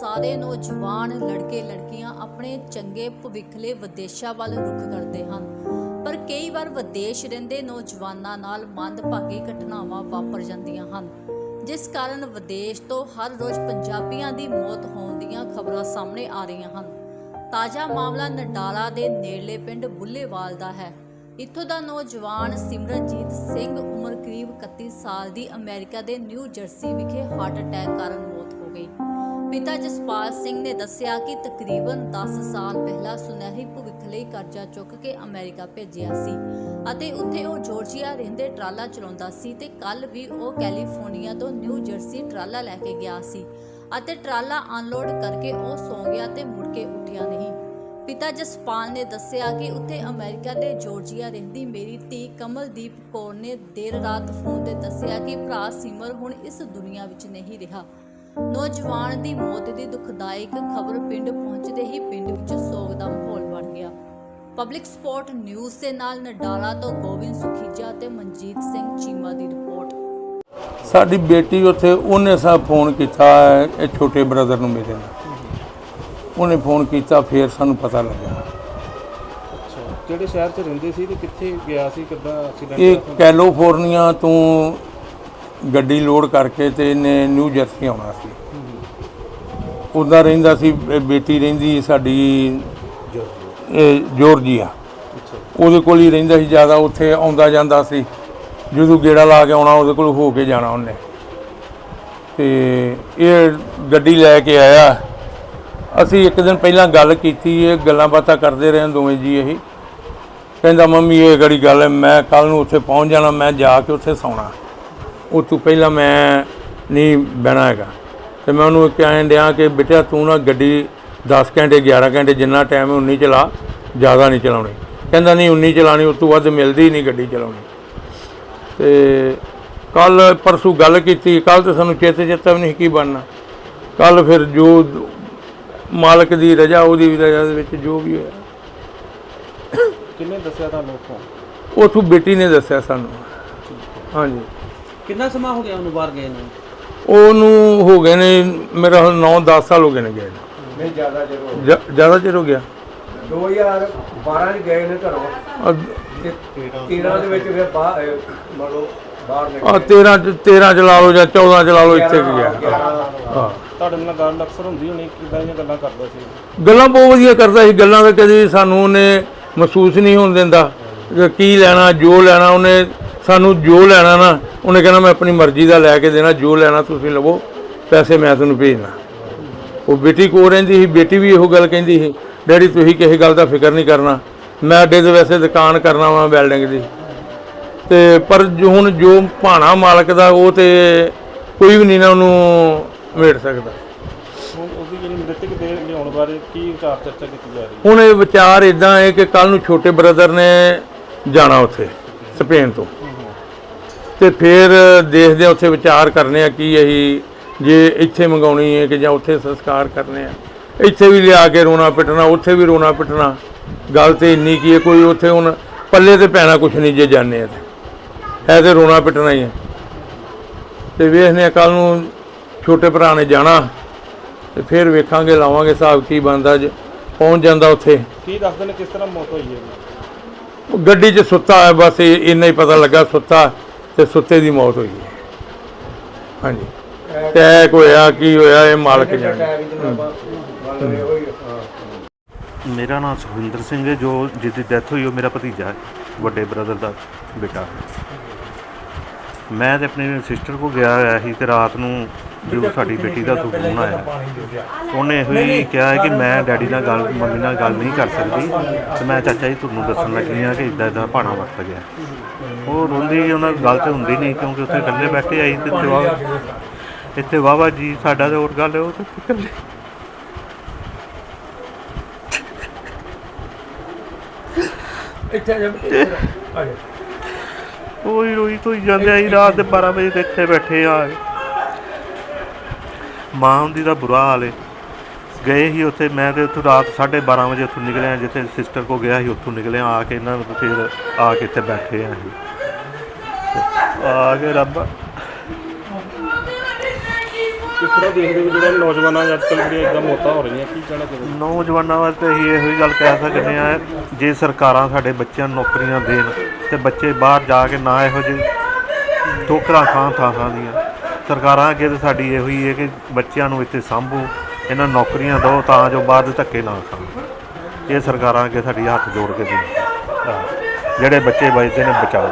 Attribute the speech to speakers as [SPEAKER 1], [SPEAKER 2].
[SPEAKER 1] ਸਾਰੇ ਨੌਜਵਾਨ ਲੜਕੇ ਲੜਕੀਆਂ ਆਪਣੇ ਚੰਗੇ ਭਵਿੱਖ ਲਈ ਵਿਦੇਸ਼ਾਂ ਵੱਲ ਰੁਖ ਕਰਦੇ ਹਨ। ਪਰ ਕਈ ਵਾਰ ਵਿਦੇਸ਼ ਰਹਿੰਦੇ ਨੌਜਵਾਨਾਂ ਨਾਲ ਮੰਦਭਾਗੀ ਘਟਨਾਵਾਂ ਵਾਪਰ ਜਾਂਦੀਆਂ ਹਨ, ਜਿਸ ਕਾਰਨ ਵਿਦੇਸ਼ ਤੋਂ ਹਰ ਰੋਜ਼ ਪੰਜਾਬੀਆਂ ਦੀ ਮੌਤ ਹੋਣ ਦੀਆਂ ਖਬਰਾਂ ਸਾਹਮਣੇ ਆ ਰਹੀਆਂ ਹਨ। ਤਾਜ਼ਾ ਮਾਮਲਾ ਨਡਾਲਾ ਦੇ ਨੇੜਲੇ ਪਿੰਡ ਬੁੱਲੇਵਾਲ ਦਾ ਹੈ। ਇੱਥੋਂ ਦਾ ਨੌਜਵਾਨ ਸਿਮਰਨਜੀਤ ਸਿੰਘ ਉਮਰ ਕਰੀਬ 31 ਸਾਲ ਦੀ ਅਮਰੀਕਾ ਦੇ ਨਿਊ ਜਰਸੀ ਵਿਖੇ ਹਾਰਟ ਅਟੈਕ ਕਾਰਨ ਮੌਤ ਹੋ ਗਈ। ਪਿਤਾ ਜਸਪਾਲ ਸਿੰਘ ਨੇ ਦੱਸਿਆ ਕਿ ਤਕਰੀਬਨ 10 ਸਾਲ ਪਹਿਲਾਂ ਸੁਨਹਿਰੀ ਭਵਿੱਖ ਲਈ ਕਰਜ਼ਾ ਚੁੱਕ ਕੇ ਅਮਰੀਕਾ ਭੇਜਿਆ ਸੀ ਅਤੇ ਉੱਥੇ ਉਹ ਜਾਰਜੀਆ ਰਹਿੰਦੇ ਟਰਾਲਾ ਚਲਾਉਂਦਾ ਸੀ ਤੇ ਕੱਲ ਵੀ ਉਹ ਕੈਲੀਫੋਰਨੀਆ ਤੋਂ ਨਿਊ ਜਰਸੀ ਟਰਾਲਾ ਲੈ ਕੇ ਗਿਆ ਸੀ ਅਤੇ ਟਰਾਲਾ ਅਨਲੋਡ ਕਰਕੇ ਉਹ ਸੌਂ ਗਿਆ ਤੇ ਮੁੜ ਕੇ ਉੱਠਿਆ ਨਹੀਂ। ਪਿਤਾ ਜਸਪਾਲ ਨੇ ਦੱਸਿਆ ਕਿ ਉੱਥੇ ਅਮਰੀਕਾ ਦੇ ਜਾਰਜੀਆ ਰਹਿੰਦੀ ਮੇਰੀ ਧੀ ਕਮਲਦੀਪ ਕੌਰ ਨੇ ਦੇਰ ਰਾਤ ਫੋਨ ਤੇ ਦੱਸਿਆ ਕਿ ਭਰਾ ਸਿਮਰ ਹੁਣ ਇਸ ਦੁਨੀਆ ਵਿੱਚ ਨਹੀਂ ਰਿਹਾ। ਨੌਜਵਾਨ ਦੀ ਮੌਤ ਦੀ ਦੁਖਦਾਇਕ ਖਬਰ ਪਿੰਡ ਪਹੁੰਚਦੇ ਹੀ ਪਿੰਡ ਵਿੱਚ ਸੋਗ ਦਾ ਮਾਹੌਲ ਬਣ ਗਿਆ। ਪਬਲਿਕ ਸਪੋਰਟ ਨਿਊਜ਼ ਦੇ ਨਾਲ ਨਡਾਲਾ ਤੋਂ ਗੋਬਿੰਦ ਸੁਖੀਜਾ ਤੇ ਮਨਜੀਤ ਸਿੰਘ ਚੀਮਾ ਦੀ ਰਿਪੋਰਟ।
[SPEAKER 2] ਸਾਡੀ ਬੇਟੀ ਉੱਥੇ ਉਹਨੇ ਸਾ ਫੋਨ ਕੀਤਾ ਇਹ ਛੋਟੇ ਬ੍ਰਦਰ ਨੂੰ ਮੇਰੇ ਉਹਨੇ ਫੋਨ ਕੀਤਾ ਫਿਰ ਸਾਨੂੰ ਪਤਾ ਲੱਗਾ
[SPEAKER 3] ਅੱਛਾ ਕਿਹੜੇ ਸ਼ਹਿਰ 'ਚ ਰਹਿੰਦੇ ਸੀ ਤੇ ਕਿੱਥੇ ਗਿਆ ਸੀ ਕਿੱਦਾਂ ਐਕਸੀਡੈਂਟ
[SPEAKER 2] ਇਹ ਕੈਲੀਫੋਰਨੀਆ ਤੋਂ ਗੱਡੀ ਲੋਡ ਕਰਕੇ ਤੇ ਇਹਨੇ ਨਿਊ ਜਰਸੀ ਆਉਣਾ ਸੀ। ਉਹਦਾ ਰਹਿੰਦਾ ਸੀ ਬੇਟੀ ਰਹਿੰਦੀ ਸਾਡੀ ਜਾਰਜੀਆ ਉਹਦੇ ਕੋਲ ਹੀ ਰਹਿੰਦਾ ਸੀ ਜ਼ਿਆਦਾ ਉੱਥੇ ਆਉਂਦਾ ਜਾਂਦਾ ਸੀ। ਜਦੋਂ ਗੇੜਾ ਲਾ ਕੇ ਆਉਣਾ ਉਹਦੇ ਕੋਲ ਹੋ ਕੇ ਜਾਣਾ ਉਹਨੇ। ਤੇ ਇਹ ਗੱਡੀ ਲੈ ਕੇ ਆਇਆ। ਅਸੀਂ ਇੱਕ ਦਿਨ ਪਹਿਲਾਂ ਗੱਲ ਕੀਤੀ ਇਹ ਗੱਲਾਂ ਬਾਤਾਂ ਕਰਦੇ ਰਹੇ ਦੋਵੇਂ ਜੀ ਇਹ। ਕਹਿੰਦਾ ਮੰਮੀ ਇਹ ਗੜੀ ਗੱਲ ਹੈ ਮੈਂ ਕੱਲ ਨੂੰ ਉੱਥੇ ਪਹੁੰਚ ਜਾਣਾ ਮੈਂ ਜਾ ਕੇ ਉੱਥੇ ਸੌਣਾ। ਉਹ ਤੋਂ ਪਹਿਲਾਂ ਮੈਂ ਨਹੀਂ ਬਹਿਣਾ ਹੈਗਾ। ਤੇ ਮੈਂ ਉਹਨੂੰ ਕਹਿਣ ਡਿਆ ਕਿ ਬੇਟਾ ਤੂੰ ਨਾ ਗੱਡੀ 10 ਘੰਟੇ 11 ਘੰਟੇ ਜਿੰਨਾ ਟਾਈਮ ਹੈ ਉਨੀ ਚਲਾ ਜ਼ਿਆਦਾ ਨਹੀਂ ਚਲਾਉਣੀ। ਕਹਿੰਦਾ ਨਹੀਂ ਉਨੀ ਚਲਾਣੀ ਉਸ ਤੋਂ ਵੱਧ ਮਿਲਦੀ ਨਹੀਂ ਗੱਡੀ ਚਲਾਉਣੀ। ਤੇ ਕੱਲ ਪਰਸੋਂ ਗੱਲ ਕੀਤੀ ਕੱਲ ਤੇ ਸਾਨੂੰ ਚੇਤੇ ਚੇਤਾ ਵੀ ਨਹੀਂ ਕੀ ਬਣਨਾ। ਕੱਲ ਫਿਰ ਜੋ ਮਾਲਕ ਦੀ ਰਜਾ ਉਹਦੀ ਵੀ ਰਜਾ ਦੇ ਵਿੱਚ ਜੋ ਵੀ ਹੋਇਆ।
[SPEAKER 3] ਕਿੰਨੇ ਦੱਸਿਆ ਤੁਹਾਨੂੰ ਉੱਥੋਂ?
[SPEAKER 2] ਉਥੋਂ ਬੇਟੀ ਨੇ ਦੱਸਿਆ ਸਾਨੂੰ। ਹਾਂਜੀ।
[SPEAKER 4] ਕਿੰਨਾ ਸਮਾਂ ਹੋ ਗਿਆ ਉਹਨੂੰ ਬਾਹਰ ਗਏ ਨੂੰ?
[SPEAKER 2] ਉਹਨੂੰ ਹੋ ਗਏ ਨੇ ਮੇਰਾ 9-10 ਸਾਲ ਹੋ ਗਏ ਨੇ ਗਏ ਨੂੰ।
[SPEAKER 5] ਨਹੀਂ ਜ਼ਿਆਦਾ ਜਦੋਂ
[SPEAKER 2] ਜ- ਜ਼ਿਆਦਾ ਚਿਰ ਹੋ ਗਿਆ।
[SPEAKER 5] 2012 ਚ ਗਏ ਨੇ ਘਰੋਂ।
[SPEAKER 2] ਅ-
[SPEAKER 5] ਤੇ 13 ਦੇ ਵਿੱਚ ਫਿਰ ਬਾਹਰ ਮੰਨ ਲਓ ਬਾਹਰ
[SPEAKER 2] ਆ
[SPEAKER 5] ਨਿਕਲੇ
[SPEAKER 2] 13 ਚ 13 ਚਲਾ ਲਓ ਜਾਂ 14 ਚਲਾ ਲਓ ਇੱਥੇ ਕੀ ਗਿਆ ਹਾਂ।
[SPEAKER 3] ਤੁਹਾਡੇ ਨਾਲ ਗੱਲ ਅਕਸਰ ਹੁੰਦੀ ਹੋਣੀ ਕਿੱਦਾਂ ਦੀਆਂ ਗੱਲਾਂ ਕਰਦਾ ਸੀ।
[SPEAKER 2] ਗੱਲਾਂ ਬਹੁਤ ਵਧੀਆ ਕਰਦਾ ਸੀ ਗੱਲਾਂ ਤਾਂ ਕਦੇ ਸਾਨੂੰ ਉਹਨੇ ਮਹਿਸੂਸ ਨਹੀਂ ਹੋਣ ਦਿੰਦਾ। ਕਿ ਕੀ ਲੈਣਾ ਜੋ ਲੈਣਾ ਉਹਨੇ ਸਾਨੂੰ ਜੋ ਲੈਣਾ ਨਾ ਉਹਨੇ ਕਹਿਣਾ ਮੈਂ ਆਪਣੀ ਮਰਜ਼ੀ ਦਾ ਲੈ ਕੇ ਦੇਣਾ ਜੋ ਲੈਣਾ ਤੁਸੀਂ ਲਵੋ ਪੈਸੇ ਮੈਂ ਤੁਹਾਨੂੰ ਭੇਜਣਾ। ਉਹ ਬੇਟੀ ਕੋ ਰਹਿੰਦੀ ਸੀ ਬੇਟੀ ਵੀ ਇਹੋ ਗੱਲ ਕਹਿੰਦੀ ਸੀ ਡੈਡੀ ਤੁਸੀਂ ਕਿਸੇ ਗੱਲ ਦਾ ਫਿਕਰ ਨਹੀਂ ਕਰਨਾ। ਮੈਂ ਅੱਡੇ ਦੇ ਵੈਸੇ ਦੁਕਾਨ ਕਰਨਾ ਵਾਂ ਬਿਲਡਿੰਗ ਦੀ। ਤੇ ਪਰ ਹੁਣ ਜੋ ਭਾਣਾ ਮਾਲਕ ਦਾ ਉਹ ਤੇ ਕੋਈ ਵੀ ਨਹੀਂ ਨਾ ਉਹਨੂੰ ਮੇੜ ਸਕਦਾ।
[SPEAKER 3] ਹੁਣ
[SPEAKER 2] ਇਹ ਵਿਚਾਰ ਇਦਾਂ ਹੈ ਕਿ ਕੱਲ ਨੂੰ ਛੋਟੇ ਬ੍ਰਦਰ ਨੇ ਜਾਣਾ ਉੱਥੇ ਸਪੇਨ ਤੋਂ। ਤੇ ਫਿਰ ਦੇਖਦੇ ਆ ਉੱਥੇ ਵਿਚਾਰ ਕਰਨੇ ਆ ਕੀ ਅਸੀਂ ਜੇ ਇੱਥੇ ਮੰਗਾਉਣੀ ਹੈ ਕਿ ਜਾਂ ਉੱਥੇ ਸੰਸਕਾਰ ਕਰਨੇ ਆ। ਇੱਥੇ ਵੀ ਲਿਆ ਕੇ ਰੋਣਾ ਪਿੱਟਣਾ ਉੱਥੇ ਵੀ ਰੋਣਾ ਪਿੱਟਣਾ। ਗੱਲ ਤੇ ਇੰਨੀ ਕੀ ਹੈ ਕੋਈ ਉੱਥੇ ਹੁਣ ਪੱਲੇ ਤੇ ਪੈਣਾ ਕੁਛ ਨਹੀਂ ਜੇ ਜਾਣੇ ਆ ਹੈ ਤੇ ਰੋਣਾ ਪਿੱਟਣਾ ਹੀ ਹੈ ਤੇ ਵੇਖਦੇ ਆ ਕੱਲ ਨੂੰ ਛੋਟੇ ਭਰਾ ਨੇ ਜਾਣਾ ਤੇ ਫਿਰ ਵੇਖਾਂਗੇ ਲਾਵਾਂਗੇ ਹਿਸਾਬ ਕੀ ਬਣਦਾ ਜੇ ਪਹੁੰਚ ਜਾਂਦਾ ਉੱਥੇ।
[SPEAKER 3] ਕੀ ਦੱਸਦੇ ਨੇ ਕਿਸ ਤਰ੍ਹਾਂ ਮੌਤ ਹੋਈ ਹੈ?
[SPEAKER 2] ਗੱਡੀ 'ਚ ਸੁੱਤਾ ਹੈ ਬਸ ਇਹ ਇੰਨਾ ਹੀ ਪਤਾ ਲੱਗਾ ਸੁੱਤਾ। ਤੇ ਸੁੱਤੇ ਦੀ ਮੌਤ ਹੋਈ। ਹੈ ਹਾਂਜੀ ਟੈਕ ਹੋਇਆ ਕੀ ਹੋਇਆ ਇਹ ਮਾਲਕ ਜਾਣੇ।
[SPEAKER 6] ਮੇਰਾ ਨਾਮ ਸੁਖਵਿੰਦਰ ਸਿੰਘ ਹੈ ਜੋ ਜਿਹਦੀ ਡੈਥ ਹੋਈ ਉਹ ਮੇਰਾ ਭਤੀਜਾ ਹੈ ਵੱਡੇ ਬ੍ਰਦਰ ਦਾ ਬੇਟਾ। ਮੈਂ ਤੇ ਆਪਣੀ ਸਿਸਟਰ ਕੋ ਗਿਆ ਹੋਇਆ ਸੀ ਤੇ ਰਾਤ ਨੂੰ ਜਦੋਂ ਸਾਡੀ ਬੇਟੀ ਦਾ ਫੋਨ ਆਇਆ। ਉਹਨੇ ਇਹੋ ਹੀ ਕਿਹਾ ਹੈ ਕਿ ਮੈਂ ਡੈਡੀ ਨਾਲ ਗੱਲ ਮੰਮੀ ਨਾਲ ਗੱਲ ਨਹੀਂ ਕਰ ਸਕਦੀ। ਤੇ ਮੈਂ ਚਾਚਾ ਜੀ ਤੁਹਾਨੂੰ ਦੱਸਣ ਲੱਗੀ ਹਾਂ ਕਿ ਇਦਾਂ ਇਦਾਂ ਭਾਣਾ ਵਰਤ ਗਿਆ। ਉਹ ਰੋਂਦੀ ਉਹਨਾਂ ਗੱਲ ਤੇ ਹੁੰਦੀ ਨਹੀਂ ਕਿਉਂਕਿ ਉੱਥੇ ਇਕੱਲੇ ਬੈਠੇ ਆਈ ਤੇ ਵਾਹ ਇੱਥੇ ਵਾਵਾ ਜੀ ਸਾਡਾ ਤੇ ਹੋਰ ਗੱਲ ਹੈ ਉਹ ਤੇ ਇਕੱਲੇ।
[SPEAKER 2] ਇੱਥੇ ਆ ਜਾ
[SPEAKER 6] ਰੋਈ ਰੋਈ ਤੋਂ ਜਾਂਦੇ ਆਈ ਰਾਤ ਦੇ 12 ਵਜੇ ਤੇ ਇੱਥੇ ਬੈਠੇ ਆ। ਮਾਂ ਹੁੰਦੀ ਦਾ ਬੁਰਾ ਹਾਲ ਹੈ ਗਏ ਹੀ ਉੱਥੇ ਮੈਂ ਤੇ ਉੱਥੋਂ ਰਾਤ 12:30 ਵਜੇ ਉੱਥੋਂ ਨਿਕਲਿਆ ਜਿੱਥੇ ਸਿਸਟਰ ਕੋ ਗਿਆ ਸੀ ਉੱਥੋਂ ਨਿਕਲਿਆ ਆ ਕੇ ਇਹਨਾਂ ਨੂੰ ਫਿਰ ਆ ਕੇ ਇੱਥੇ ਬੈਠੇ ਆ ਅਸੀਂ। ਆ ਕੇ ਰੱਬ
[SPEAKER 3] ਕਿਸ ਤਰ੍ਹਾਂ ਦੇਖਦੇ ਹੋ ਜਿਹੜਾ ਨੌਜਵਾਨਾਂ ਅੱਜ ਕੱਲ੍ਹ ਜਿਹੜੀਆਂ ਇਦਾਂ ਮੌਤਾਂ ਹੋ ਰਹੀਆਂ ਕੀ ਕਹਿਣਾ ਚਾਹੁੰਦੇ
[SPEAKER 6] ਨੌਜਵਾਨਾਂ ਵਾਸਤੇ ਅਸੀਂ ਇਹੋ ਹੀ ਗੱਲ ਕਹਿ ਸਕਦੇ ਆ ਜੇ ਸਰਕਾਰਾਂ ਸਾਡੇ ਬੱਚਿਆਂ ਨੂੰ ਨੌਕਰੀਆਂ ਦੇਣ ਤੇ ਬੱਚੇ ਬਾਹਰ ਜਾ ਕੇ ਨਾ ਇਹੋ ਜਿਹੇ ਠੋਕਰਾਂ ਖਾਂ ਥਾਂ ਥਾਂ ਦੀਆਂ। ਸਰਕਾਰਾਂ ਅੱਗੇ ਤਾਂ ਸਾਡੀ ਇਹੋ ਹੀ ਹੈ ਕਿ ਬੱਚਿਆਂ ਨੂੰ ਇੱਥੇ ਸਾਂਭੋ, ਇਹਨਾਂ ਨੌਕਰੀਆਂ ਦਿਓ ਤਾਂ ਜੋ ਬਾਅਦ ਧੱਕੇ ਨਾ ਖਾਣ ਇਹ ਸਰਕਾਰਾਂ ਅੱਗੇ ਸਾਡੀ ਹੱਥ ਜੋੜ ਕੇ ਬੇਨਤੀ ਜਿਹੜੇ ਬੱਚੇ ਬਚਦੇ ਨੇ, ਬਚਾਓ।